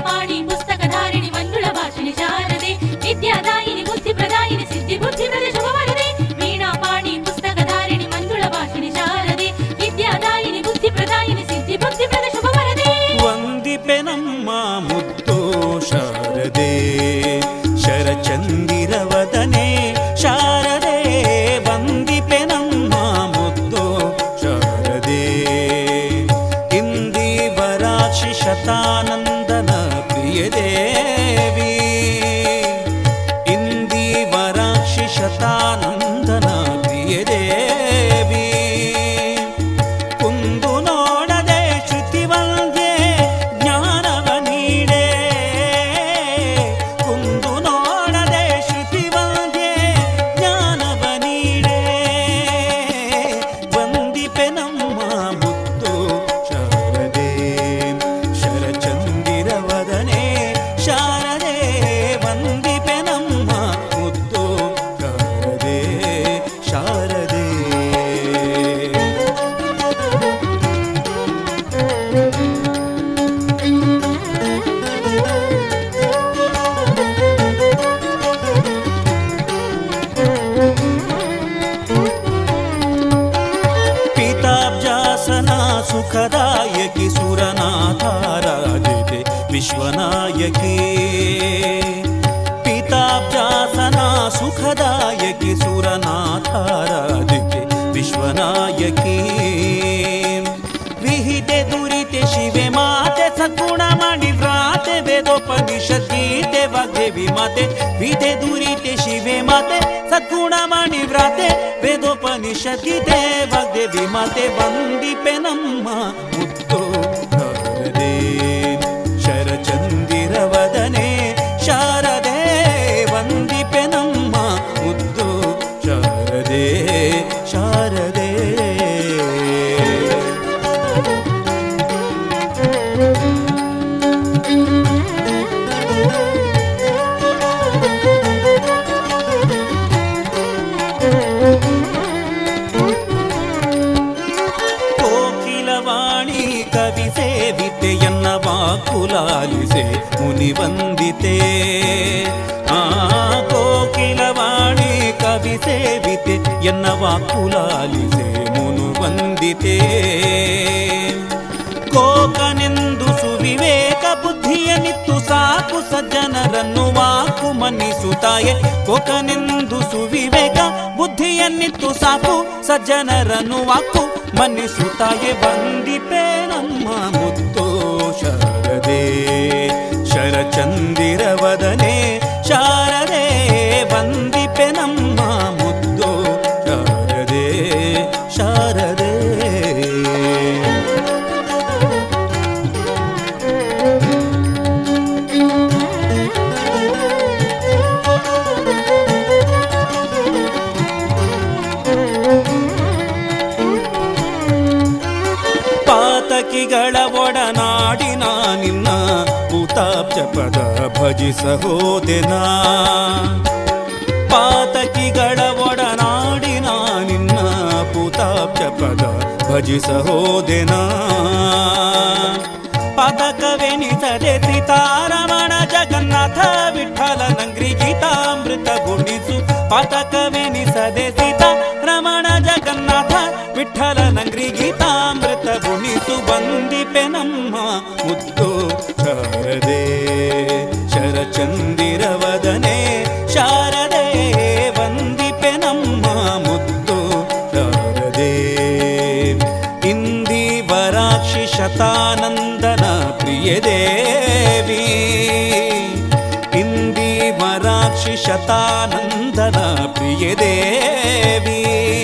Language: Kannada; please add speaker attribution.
Speaker 1: పాడి పుస్తకధారిణి మందుల భాష నిజా सुखदायकि सुरनाथाराजिते विश्वनायके। पिता सना सुखदायकिसुरनाथ रा विश्वनायकी। विहिते दुरिते शिवे माते सगुणमणि व्राते वेदोपनिषति वगे विमते। विधे दुरिते शिवे माते सगुणमणि व्राते वेदोपनिषति देव ಮಾಡಿ ವ್ರಾತೆ ವೇದೋಪನಿಷತ್ ಗೀತೆ ವಾಗ್ದೇವಿ ಮಾತೆ ವಂದಿಪೆ ನಮ್ಮ ಮುತ್ತು ಶಾರದೆ ಶರಚಂದಿರವದನೆ ಶಾರದೆ ವಂದಿಪೆ ಕವಿ ಸೇವಿತೆ ಎನ್ನ ವಾಕುಲಾಲಿಸೆ ಮುನಿ ವಂದಿತೆ ಆ ಕೋಕಿಲವಾಣಿ ಕವಿ ಸೇವಿತೆ ಎನ್ನ ವಾಕುಲಾಲಿಸೆ ಮುನು ವಂದಿತೆ ಕೋಕನೆಂದು ಸುವಿವೇಕ ಬುದ್ಧಿಯ ನಿತ್ತು ಸಾಕು ಸಜ್ಜನರನ್ನು ವಾಕು ಮನ್ನಿಸುತ್ತಾಯೆ ಕೋಕನೆಂದು ಸುವಿವೇಕ ಬುದ್ಧಿಯನ್ನಿತ್ತು ಸಾಕು, ಸಜ್ಜನರನ್ನು ವಾಕು. ಮನ್ನಿಸುತ್ತಾಯೆ ವಂದಿಪೆ ನಮ್ಮ ಮುತ್ತು ಶಾರದೆ. ಶರಚಂದಿರವದನೆ ಶಾರದೆ ವಂದಿಪೆ ನಮ್ಮ ಮುದ್ದು ಶಾರದೆ. ಶಾರದೆ. ಪಾತಕಿಗಳ ಒಡನಾಡಿನ ನಿನ್ನ ಭೂತಾಬ್ಜ ಪದ ಭಜಿಸ ಹೋದೆನಾ ಪಾತಕಿಗಳ ಒಡನಾಡಿನ ನಿನ್ನ ಭೂತಾಬ್ಜ ಪದ ಭಜಿಸ ಹೋದೆನಾ ಪದಕವೆನಿಸದೆ ಸೀತಾರಮಣ ಜಗನ್ನಾಥ ವಿಠಲ ನಂಗ್ರಿ ಗೀತಾಮೃತ ಗುಣಿಸು ಪದಕವೆನಿಸದೆ ಸೀತಾ ಮುದ್ದು ಶಾರದೆ ಶರಚಂದಿರವದನೆ ಶಾರದೆ ವಂದಿಪೆ ನಮ್ಮ ಮುದ್ದು ಶಾರದೆ ಇಂದಿ ವರಾಕ್ಷಿ ಶತಾನಂದನ ಪ್ರಿಯ ದೇವಿ ಇಂದಿ ವರಾಕ್ಷಿ ಶತಾನಂದನ ಪ್ರಿಯ ದೇವಿ